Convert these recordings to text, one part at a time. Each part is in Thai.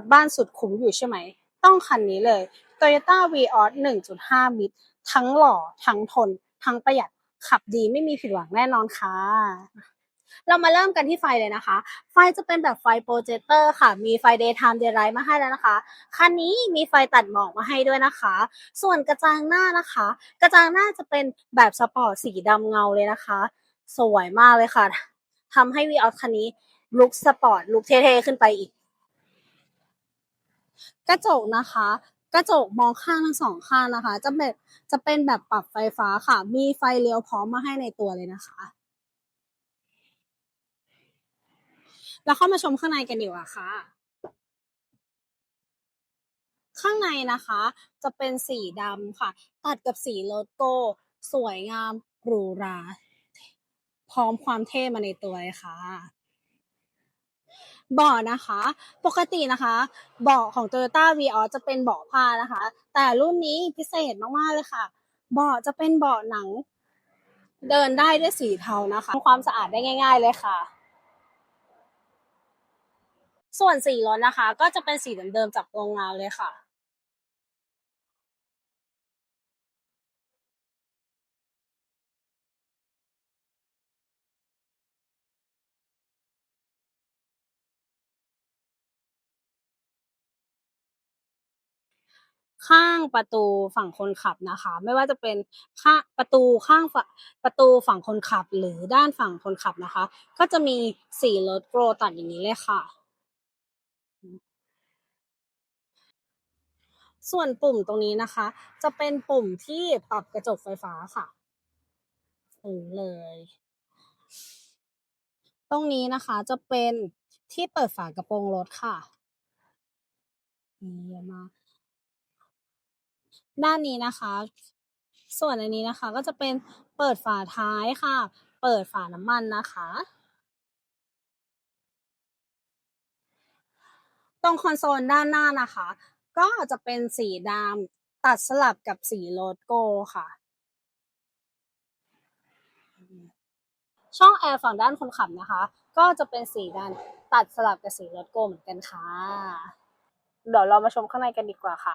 ถบ้านสุดคุ้มอยู่ใช่ไหม ต้องคันนี้เลย Toyota Vios 1.5 มิตรทั้งหล่อ ทั้งทน ทั้งประหยัด ขับดีไม่มีผิดหวังแน่นอนค่ะ เรามาเริ่มกันที่ไฟเลยนะคะ ไฟจะเป็นแบบไฟโปรเจคเตอร์ค่ะ มีไฟ daytime daylight มาให้แล้วนะคะ คันนี้มีไฟตัดหมอกมาให้ด้วยนะคะ ส่วนกระจังหน้านะคะ กระจังหน้าจะเป็นแบบสปอร์ตสีดำเงาเลยนะคะ สวยมากเลยค่ะทำให้วีออสคันนี้ลุคสปอร์ตลุคเท่ๆขึ้นไปอีก กระจกนะคะ กระจกมองข้างทั้งสองข้างนะคะ จะเป็นจะเป็นแบบปรับไฟฟ้าค่ะ มีไฟเลี้ยวพร้อมมาให้ในตัวเลยนะคะ แล้วเข้ามาชมข้างในกันดีกว่าค่ะข้างในนะคะจะเป็นสีดำค่ะ ตัดกับสีโลโก้ สวยงามหรูหรา พร้อมความเท่มาในตัวเลยค่ะ เบาะนะคะ ปกตินะคะ เบาะของ Toyota v ีออจะเป็นเบาะผ้านะคะ แต่รุ่นนี้พิเศษมากๆเลยค่ะ เบาะจะเป็นเบาะหนัง เดินได้ด้วยสีเทานะคะทำความสะอาดได้ง่าย ๆ เลยค่ะ ส่วนสีรถนะคะ ก็จะเป็นสีเดิมๆจากโรงงานเลยค่ะ ข้างประตูฝั่งคนขับนะคะ ไม่ว่าจะเป็นข้างประตูข้างฝประตูฝั่งคนขับหรือด้านฝั่งคนขับนะคะ ก็จะมีสีรถโกลตัดอย่างนี้เลยค่ะ ส่วนปุ่มตรงนี้นะคะ จะเป็นปุ่มที่ปรับกระจกไฟฟ้าค่ะตรงเลย ตรงนี้นะคะจะเป็นที่เปิดฝากระโปรงรถค่ะนี่มา ด้านนี้นะคะ ส่วนอันนี้นะคะก็จะเป็นเปิดฝาท้ายค่ะ เปิดฝาน้ำมันนะคะ ตรงคอนโซลด้านหน้านะคะ ก็จะเป็นสีดำตัดสลับกับสีโลโก้ค่ะช่องแอร์ฝั่งด้านคนขับนะคะ ก็จะเป็นสีดำตัดสลับกับสีโลโก้เหมือนกันค่ะ เดี๋ยวเรามาชมข้างในกันดีกว่าค่ะ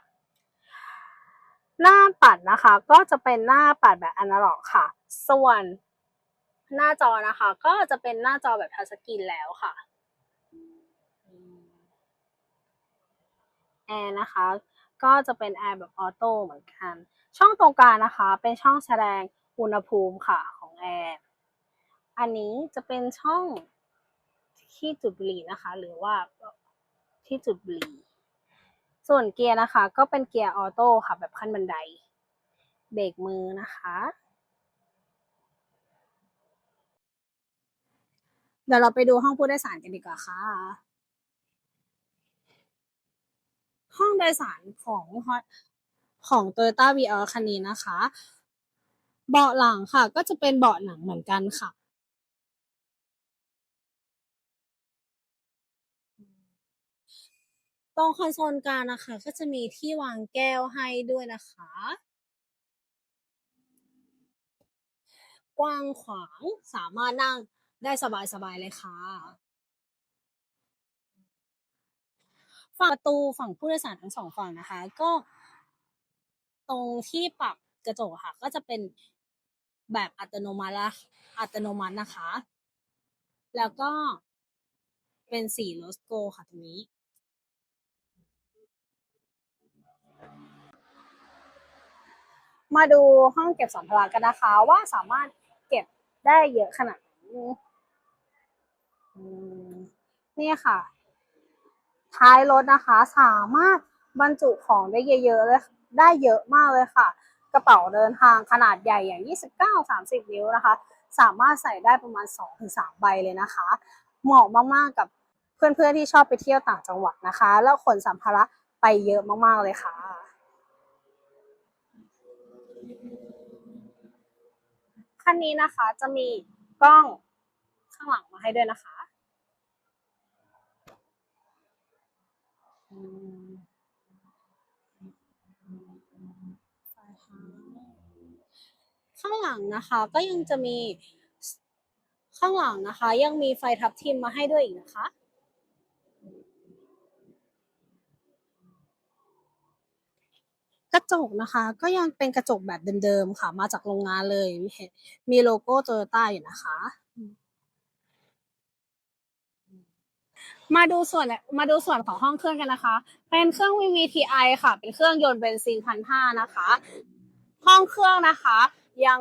หน้าปัดนะคะ ก็จะเป็นหน้าปัดแบบอนาล็อกค่ะ ส่วนหน้าจอนะคะ ก็จะเป็นหน้าจอแบบทัชสกรีนแล้วค่ะแอร์นะคะ ก็จะเป็นแอร์แบบออโต้เหมือนกัน ช่องตรงกลางนะคะ เป็นช่องแสดงอุณหภูมิค่ะของแอร์อันนี้จะเป็นช่องที่จุดบุหรี่นะคะ หรือว่าที่จุดบุหรี่ ส่วนเกียร์นะคะ ก็เป็นเกียร์ออโต้ค่ะ แบบขั้นบันได เบรกมือนะคะ เดี๋ยวเราไปดูห้องผู้โดยสารกันดีกว่าค่ะ ห้องโดยสารของของ Toyota Vios คันนี้นะคะ เบาะหลังค่ะ ก็จะเป็นเบาะหนังเหมือนกันค่ะ ตรงคอนโซลกลางนะคะ ก็จะมีที่วางแก้วให้ด้วยนะคะ กว้างขวางสามารถนั่งได้สบายๆเลยค่ะฝั่งประตูฝั่งผู้โดยสารทั้งสองฝั่งนะคะ ก็ ตรงที่ปรับกระจกค่ะ ก็จะเป็นแบบอัตโนมัติละอัตโนมัตินะคะ แล้วก็เป็นสีโลโกค่ะตรงนี้ มาดูห้องเก็บสัมภาระกันนะคะ ว่าสามารถเก็บได้เยอะขนาดไหนนี่ค่ะ ท้ายรถนะคะ สามารถบรรจุของได้เยอะๆเลยได้เยอะมากเลยค่ะ กระเป๋าเดินทางขนาดใหญ่อย่าง 29-30 นิ้วนะคะ สามารถใส่ได้ประมาณ 2-3 ใบเลยนะคะ เหมาะมากๆกับเพื่อนๆที่ชอบไปเที่ยวต่างจังหวัดนะคะ แล้วขนสัมภาระไปเยอะมากๆเลยค่ะ คันนี้นะคะจะมีกล้องข้างหลังมาให้ด้วยนะคะ ข้างหลังนะคะก็ยังจะมีข้างหลังนะคะ ยังมีไฟทับทิมมาให้ด้วยอีกนะคะ กระจกนะคะก็ยังเป็นกระจกแบบเดิมๆค่ะ มาจากโรงงานเลย มีโลโก้โตโยต้าอยู่นะคะ มาดูส่วนมาดูส่วนของห้องเครื่องกันนะคะ เป็นเครื่อง VVTi ค่ะ เป็นเครื่องยนต์เบนซินพันห้านะคะ ห้องเครื่องนะคะ ยัง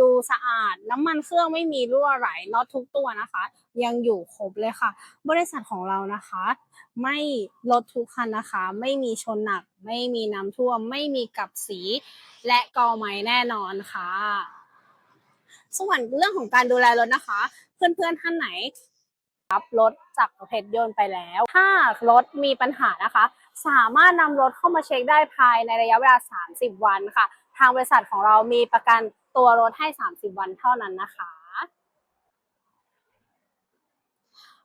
ดูสะอาดน้ำมันเครื่องไม่มีรั่วไหลน็อตทุกตัวนะคะ ยังอยู่ครบเลยค่ะ บริษัทของเรานะคะ ไม่รถทุกคันนะคะ ไม่มีชนหนัก ไม่มีน้ำท่วม ไม่มีกับสีและกอไม้แน่นอนค่ะ ส่วนเรื่องของการดูแลรถนะคะ เพื่อนๆท่านไหนรับรถจากเพชรยนต์ไปแล้ว ถ้ารถมีปัญหานะคะ สามารถนำรถเข้ามาเช็คได้ภายในระยะเวลา 30 วันค่ะ ทางบริษัทของเรามีประกันตัวรถให้ 30 วันเท่านั้นนะคะ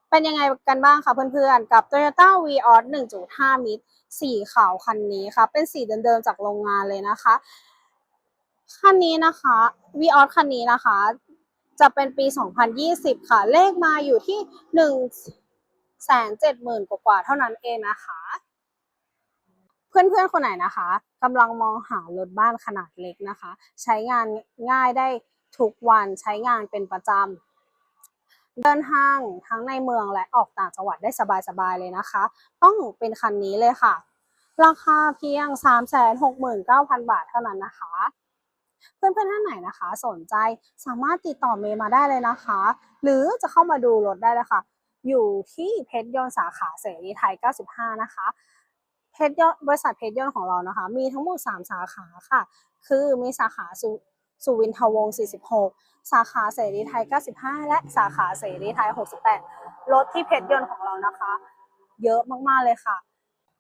เป็นยังไงกันบ้างคะเพื่อนๆ กับ Toyota Vios 1.5 มิตรสีขาวคันนี้ค่ะ เป็นสีเดิมๆ จากโรงงานเลยนะคะ คันนี้นะคะ Vios คันนี้นะคะ จะเป็นปี 2020 ค่ะ เลขมาอยู่ที่ 1 7 0 0 0 0 กว่าๆ เท่านั้นเองนะคะ เพื่อนๆ คนไหนนะคะกำลังมองหารถบ้านขนาดเล็กนะคะ ใช้งานง่ายได้ทุกวันใช้งานเป็นประจำ เดินทางทั้งในเมืองและออกต่างจังหวัดได้สบายๆเลยนะคะ ต้องเป็นคันนี้เลยค่ะ ราคาเพียง 369,000 บาทเท่านั้นนะคะ เพื่อนๆท่านไหนนะคะ สนใจสามารถติดต่อเมย์มาได้เลยนะคะ หรือจะเข้ามาดูรถได้เลยค่ะ อยู่ที่เพชรยนต์สาขาเสรีไทย 95 นะคะเพชรยนต์บริษัทเพชรยนต์ของเรานะคะ มีทั้งหมด 3 สาขาค่ะ คือมีสาขาสุ สุวินทวงศ์ 46 สาขาเสรีไทย 95 และสาขาเสรีไทย 68 รถที่เพชรยนต์ของเรานะคะ เยอะมากๆเลยค่ะ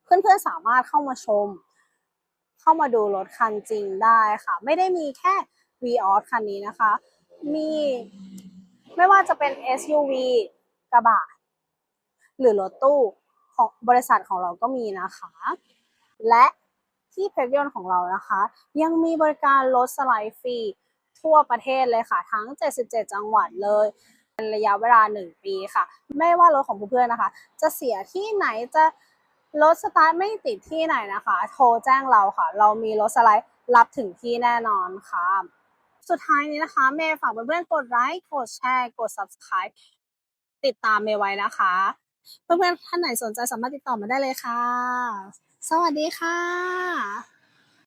เพื่อนๆสามารถเข้ามาชม เข้ามาดูรถคันจริงได้ค่ะ ไม่ได้มีแค่ Vios คันนี้นะคะ มีไม่ว่าจะเป็น SUV กระบะ หรือรถตู้ของบริษัทของเราก็มีนะคะ และ ที่เพชรยนต์ของเรานะคะ ยังมีบริการรถสไลด์ฟรีทั่วประเทศเลยค่ะ ทั้ง 77 จังหวัดเลยเป็นระยะเวลา 1 ปีค่ะ ไม่ว่ารถของเพื่อนๆนะคะ จะเสียที่ไหนจะรถสตาร์ทไม่ติดที่ไหนนะคะ โทรแจ้งเราค่ะ เรามีรถสไลด์รับถึงที่แน่นอนค่ะ สุดท้ายนี้นะคะ เมย์ฝากเพื่อนๆกดไลค์กดแชร์ กด subscribe ติดตามเมย์ไว้นะคะ เพื่อนๆท่านไหนสนใจสามารถติดต่อมาได้เลยค่ะ สวัสดีค่ะ